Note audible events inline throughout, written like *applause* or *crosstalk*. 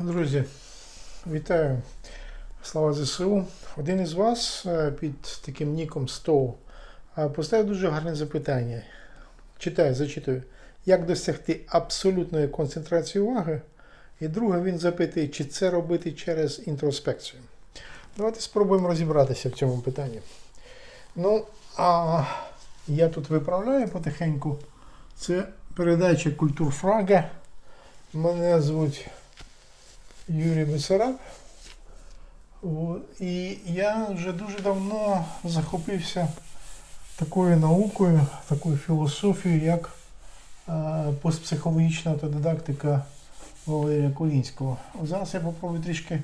Друзі, вітаю. Слава ЗСУ. Один із вас е, під таким ніком 100 е, поставив дуже гарне запитання. Читаю, зачитую. Як досягти абсолютної концентрації уваги? І друге, він запитує, чи це робити через інтроспекцію. Давайте спробуємо розібратися в цьому питанні. Ну, а я тут виправляю потихеньку. Це передача Культурфрага. Мене звуть Юрій Бесараб. І я вже дуже давно захопився такою наукою, такою філософією, як е, постпсихологічна автодидактика Валерія Колінського. Зараз я попробую трішки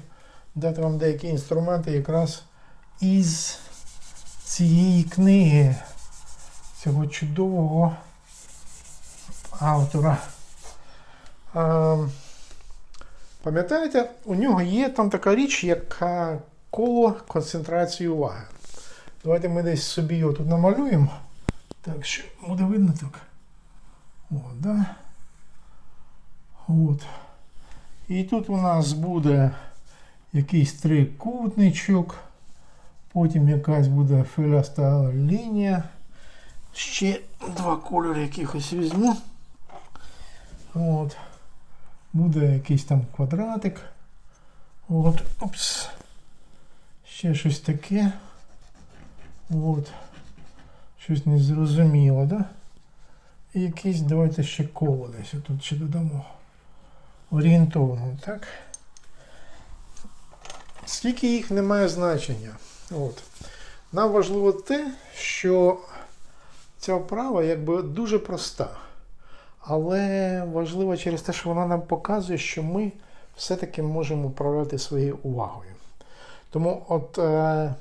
дати вам деякі інструменти якраз із цієї книги, цього чудового автора. Пам'ятаєте, у нього є там така річ, як коло концентрації уваги. Давайте ми десь собі його тут намалюємо. Так, що буде видно так. От, да? От. І тут у нас буде якийсь трикутничок, потім якась буде филяста лінія. Ще два кольори якихось візьму. От буде якийсь там квадратик. От, опс. Ще щось таке. От. Щось незрозуміло, да? І якийсь, давайте ще коло десь тут ще додамо. Орієнтовно, так? Скільки їх не має значення. От. Нам важливо те, що ця вправа якби дуже проста. Але важливо через те, що вона нам показує, що ми все-таки можемо управляти своєю увагою. Тому от е,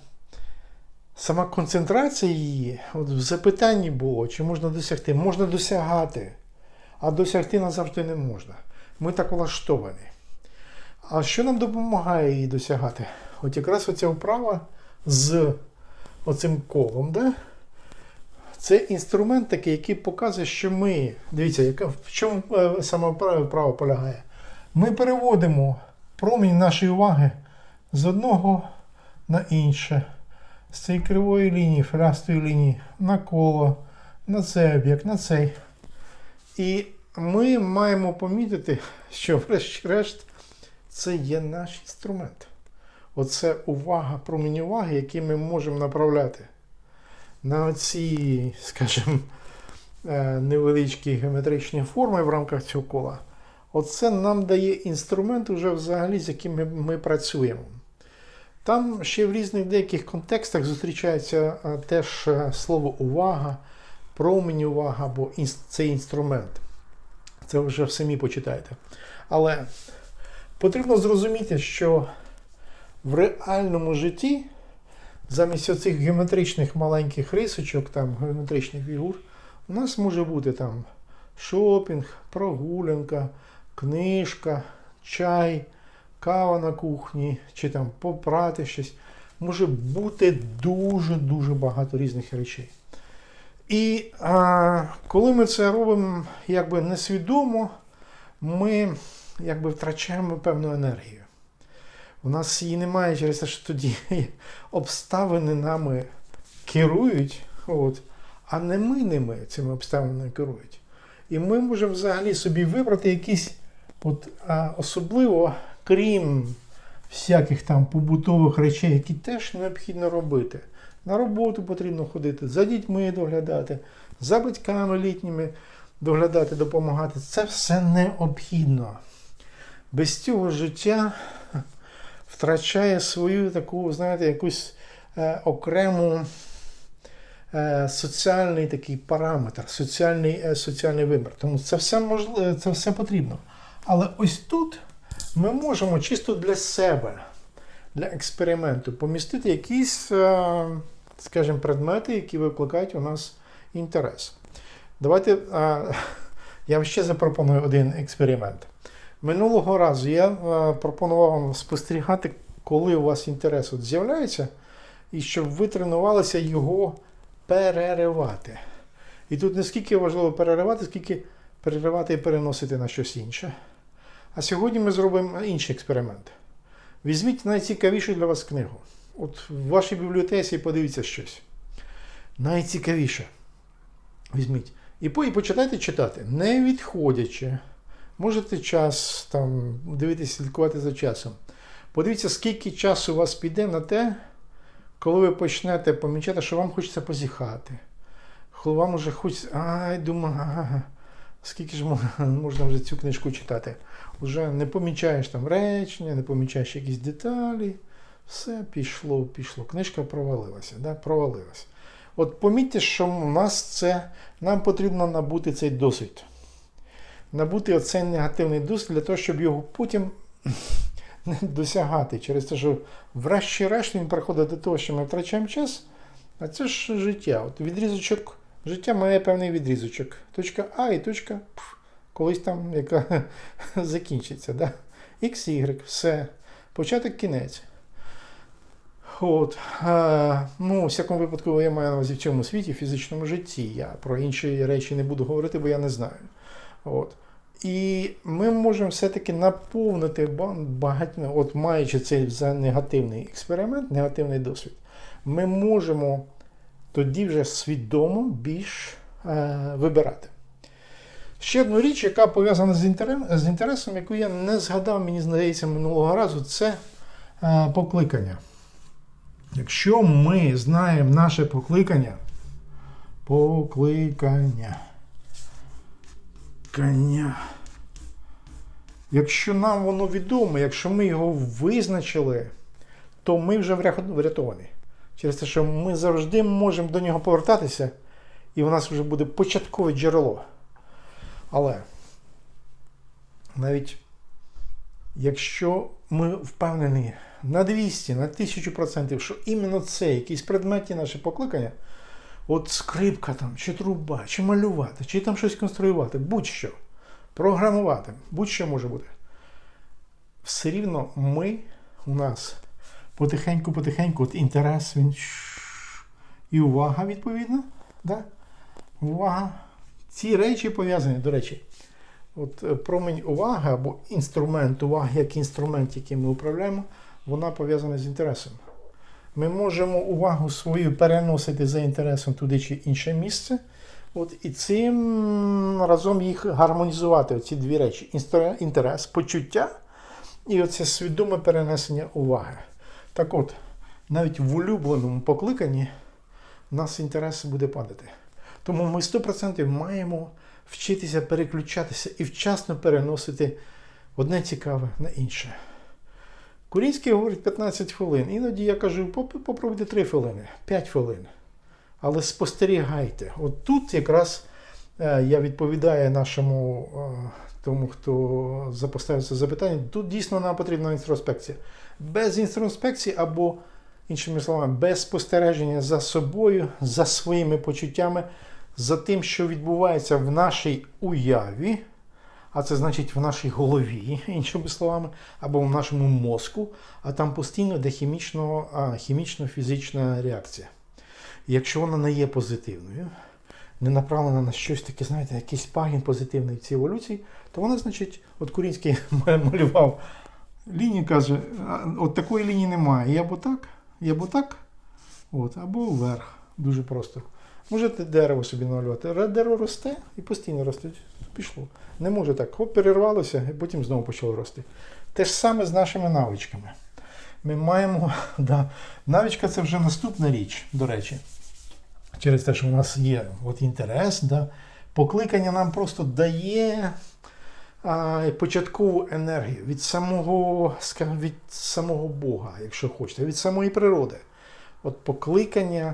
сама концентрація її, от в запитанні було, чи можна досягти, можна досягати, а досягти назавжди не можна. Ми так влаштовані. А що нам допомагає її досягати? От якраз оця вправа з оцим колом. Да? Це інструмент такий, який показує, що ми. Дивіться, яка, в чому е, саме право, полягає. Ми переводимо промінь нашої уваги з одного на інше, з цієї кривої лінії, флястої лінії, на коло, на цей об'єкт, на цей. І ми маємо помітити, що, врешті-решт, це є наш інструмент. Оце увага, промінь уваги, який ми можемо направляти на ці, скажімо, е, невеличкі геометричні форми в рамках цього кола. Оце нам дає інструмент, уже взагалі, з яким ми, працюємо. Там ще в різних деяких контекстах зустрічається е, теж е, слово увага, промінь увага інс- цей інструмент. Це вже самі почитайте. Але потрібно зрозуміти, що в реальному житті замість оцих геометричних маленьких рисочок, там, геометричних фігур, у нас може бути там шопінг, прогулянка, книжка, чай, кава на кухні, чи там попрати щось. Може бути дуже-дуже багато різних речей. І а, коли ми це робимо якби несвідомо, ми якби втрачаємо певну енергію. У нас її немає через те, що тоді *laughs* обставини нами керують, от, а не ми ними цими обставинами керують. І ми можемо взагалі собі вибрати якісь, от, а, особливо, крім всяких там побутових речей, які теж необхідно робити. На роботу потрібно ходити, за дітьми доглядати, за батьками літніми доглядати, допомагати. Це все необхідно. Без цього життя втрачає свою таку, знаєте, якусь е, окрему е, соціальний такий параметр, соціальний, е, соціальний вимір. Тому це все можливо, це все потрібно. Але ось тут ми можемо чисто для себе, для експерименту, помістити якісь, е, скажімо, предмети, які викликають у нас інтерес. Давайте е, я вам ще запропоную один експеримент. Минулого разу я е, пропонував вам спостерігати, коли у вас інтерес от з'являється, і щоб ви тренувалися його переривати. І тут не скільки важливо переривати, скільки переривати і переносити на щось інше. А сьогодні ми зробимо інший експеримент. Візьміть найцікавішу для вас книгу. От в вашій бібліотеці подивіться щось. Найцікавіше. Візьміть. І, по- і почитайте читати, не відходячи. Можете час там дивитися, слідкувати за часом. Подивіться, скільки часу у вас піде на те, коли ви почнете помічати, що вам хочеться позіхати. Коли вам уже хочеться. Ай, думаю, ага, скільки ж *laughs* можна, вже цю книжку читати. Уже не помічаєш там речення, не помічаєш якісь деталі. Все пішло, пішло. Книжка провалилася. Да? провалилася. От помітьте, що у нас це, нам потрібно набути цей досвід. Набути оцей негативний досвід для того, щоб його потім *laughs* не досягати. Через те, що врешті-решт він приходить до того, що ми втрачаємо час, а це ж життя. От відрізочок, життя має певний відрізочок. Точка А і точка П, колись там, яка *laughs* закінчиться. Да? X, Y, все. Початок кінець. От, е, ну, у всякому випадку, я маю на увазі в цьому світі, в фізичному житті. Я про інші речі не буду говорити, бо я не знаю. От. І ми можемо все-таки наповнити багатьма, от маючи цей за негативний експеримент, негативний досвід, ми можемо тоді вже свідомо більш е, вибирати. Ще одну річ, яка пов'язана з, інтерем, з інтересом, яку я не згадав, мені здається, минулого разу, це е, покликання. Якщо ми знаємо наше покликання, покликання. Коня. Якщо нам воно відомо, якщо ми його визначили, то ми вже врятовані. Через те, що ми завжди можемо до нього повертатися, і у нас вже буде початкове джерело. Але навіть якщо ми впевнені на 200, на 1000%, що іменно це якийсь предмет є наше покликання, от скрипка там, чи труба, чи малювати, чи там щось конструювати, будь-що, програмувати, будь-що може бути. Все рівно ми у нас потихеньку-потихеньку, от інтерес він і увага, відповідно. Да? Увага. Ці речі пов'язані, до речі, от е, промінь уваги або інструмент уваги, як інструмент, яким ми управляємо, вона пов'язана з інтересом. Ми можемо увагу свою переносити за інтересом туди чи інше місце. От, і цим разом їх гармонізувати, оці дві речі: інтерес, почуття і оце свідоме перенесення уваги. Так от, навіть в улюбленому покликанні у нас інтерес буде падати. Тому ми 100% маємо вчитися переключатися і вчасно переносити одне цікаве на інше. Курінський говорить 15 хвилин. Іноді я кажу, попробуйте 3 хвилини, 5 хвилин. Але спостерігайте. От тут якраз е, я відповідаю нашому е, тому, хто запоставив це запитання. Тут дійсно нам потрібна інтроспекція. Без інтроспекції або, іншими словами, без спостереження за собою, за своїми почуттями, за тим, що відбувається в нашій уяві, а це значить в нашій голові, іншими словами, або в нашому мозку, а там постійно а, хімічно-фізична реакція. Якщо вона не є позитивною, не направлена на щось таке, знаєте, якийсь пагін позитивний в цій еволюції, то вона, значить, от Курінський *laughs* малював лінію, каже, от такої лінії немає. І або так, і або так, от, або вверх. Дуже просто. Можете дерево собі намалювати. Дерево росте і постійно росте. Пішло. Не може так. Хоп, перервалося і потім знову почало рости. Те ж саме з нашими навичками. Ми маємо. *laughs* Да, навичка це вже наступна річ, до речі. Через те, що у нас є от інтерес, да, покликання нам просто дає а, початкову енергію від самого, від самого Бога, якщо хочете, від самої природи. От покликання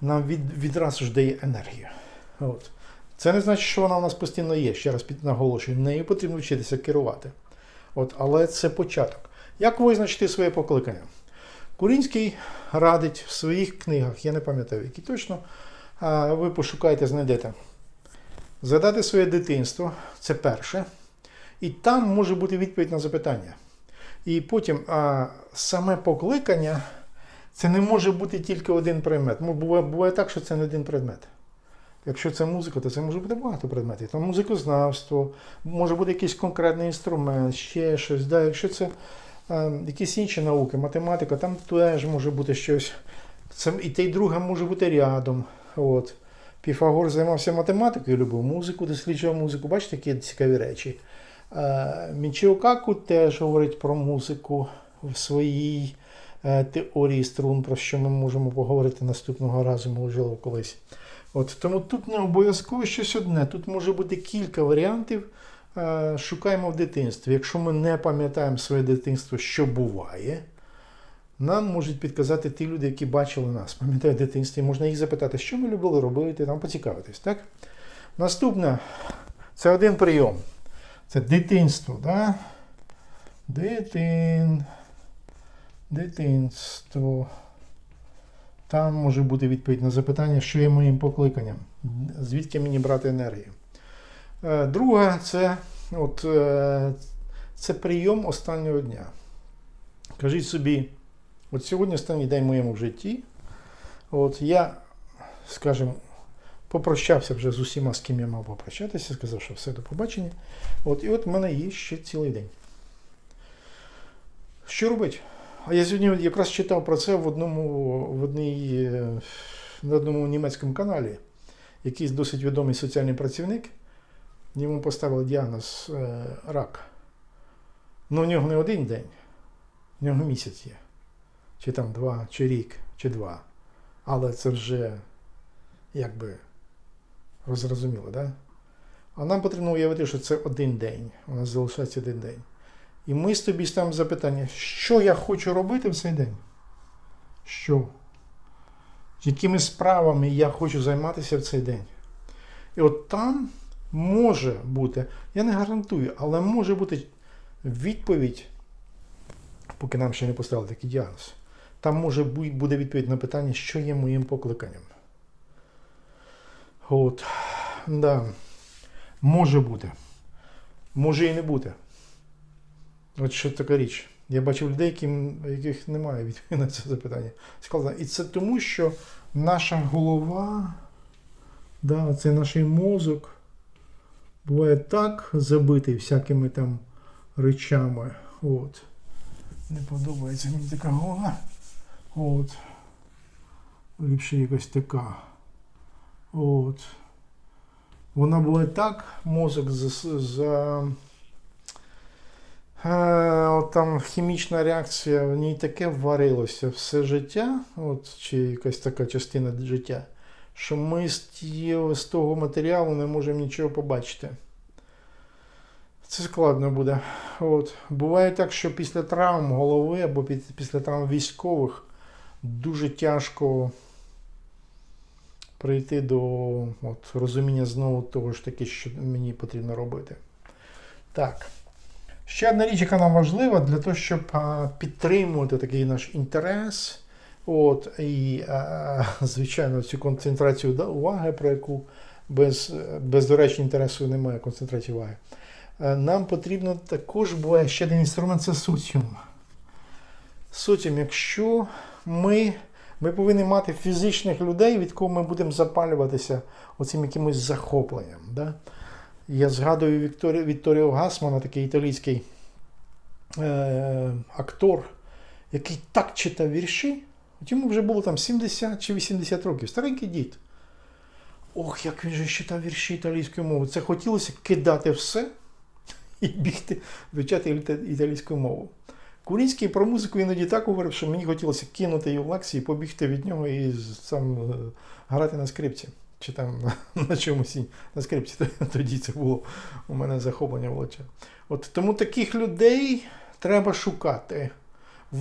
нам від, відразу ж дає енергію. От. Це не значить, що вона у нас постійно є. Ще раз під- наголошую, нею потрібно вчитися керувати. От, але це початок. Як визначити своє покликання? Курінський радить в своїх книгах, я не пам'ятаю, які точно, ви пошукайте, знайдете. Згадати своє дитинство це перше. І там може бути відповідь на запитання. І потім а, саме покликання це не може бути тільки один предмет. Ну, Буває, буває так, що це не один предмет. Якщо це музика, то це може бути багато предметів. Там музикознавство, може бути якийсь конкретний інструмент, ще щось. Да? Якщо це якісь інші науки, математика, там теж може бути щось. Це і те, і друге може бути рядом. От. Піфагор займався математикою, любив музику, досліджував музику. Бачите, які цікаві речі. Е, Каку теж говорить про музику в своїй е, теорії струн, про що ми можемо поговорити наступного разу, можливо, колись. От, тому тут не обов'язково щось одне. Тут може бути кілька варіантів. Е, Шукаємо в дитинстві. Якщо ми не пам'ятаємо своє дитинство, що буває, нам можуть підказати ті люди, які бачили нас, пам'ятають дитинстві, можна їх запитати, що ми любили робити, там поцікавитись. Так? Наступне це один прийом. Це дитинство. Да? Дитин. Дитинство. Там може бути відповідь на запитання, що є моїм покликанням, звідки мені брати енергію. Е, Друге, це, от, е, це прийом останнього дня. Кажіть собі, от сьогодні останній день в моєму житті. От я, скажімо, попрощався вже з усіма, з ким я мав попрощатися, сказав, що все до побачення. От, і от в мене є ще цілий день. Що робити? А я сьогодні якраз читав про це в одному, в одній, е, на одному німецькому каналі. Якийсь досить відомий соціальний працівник. Йому поставили діагноз е, рак. Ну, у нього не один день, у нього місяць є. Чи там два, чи рік, чи два. Але це вже якби розрозуміло, да? А нам потрібно уявити, що це один день. У нас залишається один день. І ми з тобі ставимо запитання, що я хочу робити в цей день? Що? Якими справами я хочу займатися в цей день? І от там може бути, я не гарантую, але може бути відповідь, поки нам ще не поставили такий діагноз. Там може бу- буде відповідь на питання, що є моїм покликанням. От. Да. Може бути. Може і не бути. От що така річ. Я бачив людей, яким, яких немає відповіді на це запитання. Складно. І це тому, що наша голова, да, це наш мозок, буває так забитий всякими там речами. От. Не подобається мені така голова. От. Ліпше якась така. От. Вона була так, мозок за. за Е, от там хімічна реакція, в ній таке варилося все життя, от, чи якась така частина життя, що ми з, того матеріалу не можемо нічого побачити. Це складно буде. От. Буває так, що після травм голови або після травм військових дуже тяжко прийти до от, розуміння знову того ж таки, що мені потрібно робити. Так. Ще одна річ, яка нам важлива для того, щоб підтримувати такий наш інтерес. От, і, *laughs* звичайно, цю концентрацію уваги, про яку без, без до речі, інтересу немає концентрації уваги. Е, Нам потрібно також буває ще один інструмент це соціум. Соціум, якщо ми, ми повинні мати фізичних людей, від кого ми будемо запалюватися оцим якимось захопленням. Да? Я згадую Вікторію, Вікторію Гасмана, такий італійський е, актор, який так читав вірші. Йому вже було там 70 чи 80 років. Старенький дід. Ох, як він же читав вірші італійською мовою. Це хотілося кидати все і бігти вивчати італійську мову. Курінський про музику іноді так говорив, що мені хотілося кинути її в лекції, побігти від нього і сам е, грати на скрипці. Чи там *laughs* на чомусь на скрипці. *laughs* Тоді це було у мене захоплення величезне. От тому таких людей треба шукати.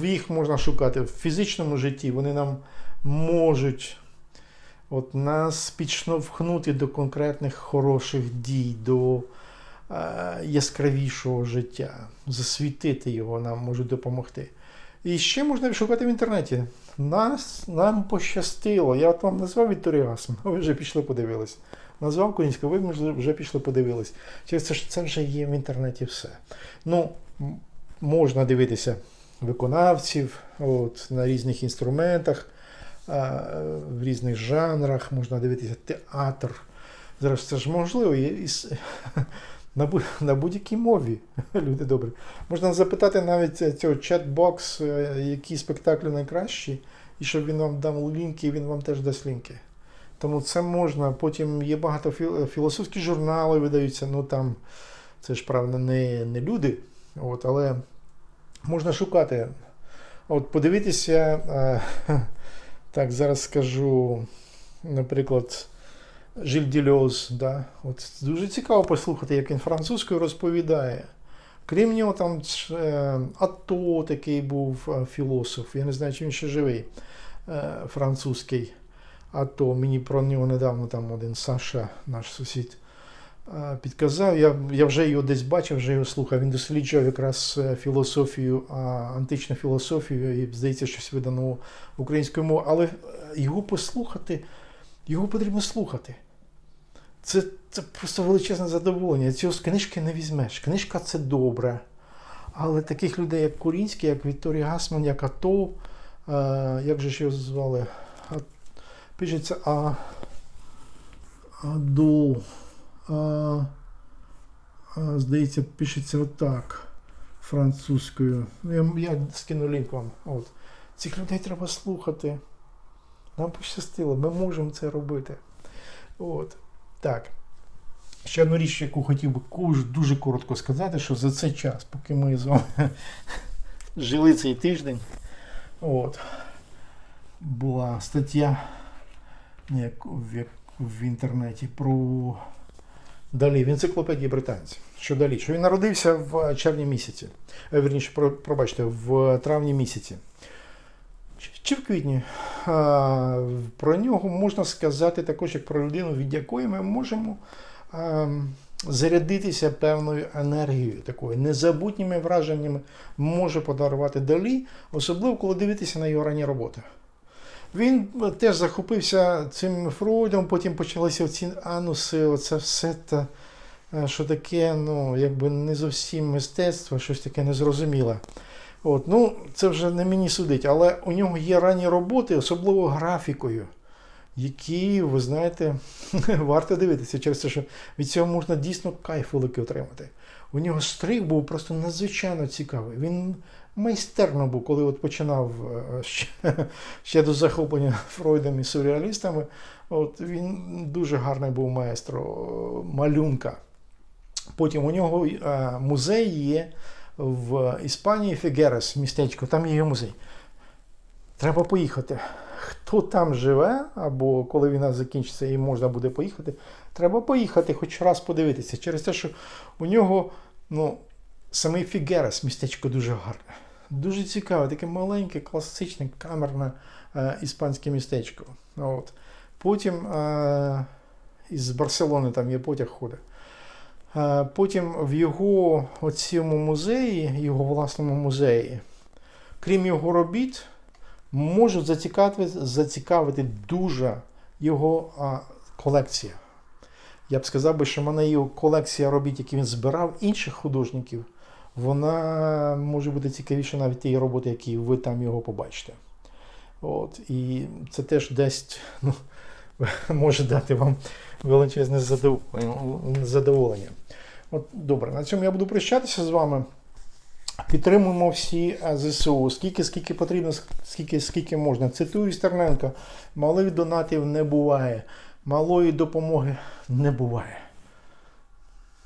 Їх можна шукати в фізичному житті. Вони нам можуть от, нас підштовхнути до конкретних хороших дій, до е, яскравішого життя, засвітити його нам можуть допомогти. І ще можна шукати в інтернеті. Нас, нам пощастило. Я от вам назвав Вікторію Гасман, ви вже пішли подивились. Назвав Конівську, ви вже, пішли подивились. Це, це вже є в інтернеті все. Ну, можна дивитися виконавців от, на різних інструментах, в різних жанрах, можна дивитися театр, Зараз це ж можливо. і- *laughs* на, будь-якій мові, *laughs* люди добрі. Можна запитати навіть е, цього чат-бокс, е, які спектаклі найкращі, і щоб він вам дав лінки, він вам теж дасть лінки. Тому це можна. Потім є багато філ- філософські журнали видаються. Ну там це ж правда не, не люди. От, але можна шукати. От подивитися, е, *laughs* так, зараз скажу, наприклад, Жиль Дільоз, да? От дуже цікаво послухати, як він французькою розповідає. Крім нього, там е, Ато такий був е, філософ. Я не знаю, чи він ще живий, французький. Ато. Мені про нього недавно там один Саша, наш сусід, підказав. Я, я вже його десь бачив, вже його слухав. Він досліджував якраз е, філософію, античну філософію, і здається, щось видано українською мовою. Але е, його послухати, його потрібно слухати. Це, це просто величезне задоволення. Цього з книжки не візьмеш. Книжка це добре. Але таких людей, як Курінський, як Вікторій Гасман, як АТО, е, як же ж його звали? Пишеться А. Адо. Здається, пишеться отак. Французькою. Я, я скину лінк вам. От. Цих людей треба слухати. Нам пощастило, ми можемо це робити. От. Так. Ще одну річ, яку хотів би дуже коротко сказати, що за цей час, поки ми з вами *laughs* жили цей тиждень, от, була стаття в інтернеті про далі в енциклопедії британців. Що далі? Що він народився в червні місяці. Е, Вірніше, про, пробачте, в травні місяці. Чи- в квітні? Про нього можна сказати також як про людину, від якої ми можемо ем, зарядитися певною енергією, такою незабутніми враженнями може подарувати далі, особливо коли дивитися на його ранні роботи. Він теж захопився цим Фройдом, потім почалися ці ануси, оце все те, е, що таке, ну, якби не зовсім мистецтво, щось таке незрозуміле. От, ну, це вже не мені судить, але у нього є ранні роботи, особливо графікою, які, ви знаєте, *laughs* варто дивитися через те, що від цього можна дійсно кайф великий отримати. У нього стрих був просто надзвичайно цікавий. Він майстерно був, коли от починав е, ще, *laughs* ще до захоплення Фройдом і сюрреалістами. От він дуже гарний був майстро е, малюнка. Потім у нього е, музей є в Іспанії Фігерес, містечко, там є його музей. Треба поїхати. Хто там живе, або коли війна закінчиться і можна буде поїхати, треба поїхати хоч раз подивитися. Через те, що у нього ну, самий Фігерес містечко дуже гарне. Дуже цікаве, таке маленьке, класичне, камерне е, іспанське містечко. От. Потім е, із Барселони там є потяг ходить. Е, Потім в його цьому музеї, його власному музеї, крім його робіт, можуть зацікавити, зацікавити дуже його а, колекція. Я б сказав би, що в мене його колекція робіт, які він збирав інших художників, вона може бути цікавіша навіть тієї роботи, які ви там його побачите. От, і це теж дасть, ну, *laughs* може дати вам величезне задоволення. От, добре, на цьому я буду прощатися з вами. Підтримуємо всі е, ЗСУ, скільки, скільки потрібно, скільки, скільки можна. Цитую Стерненка, малих донатів не буває, малої допомоги не буває.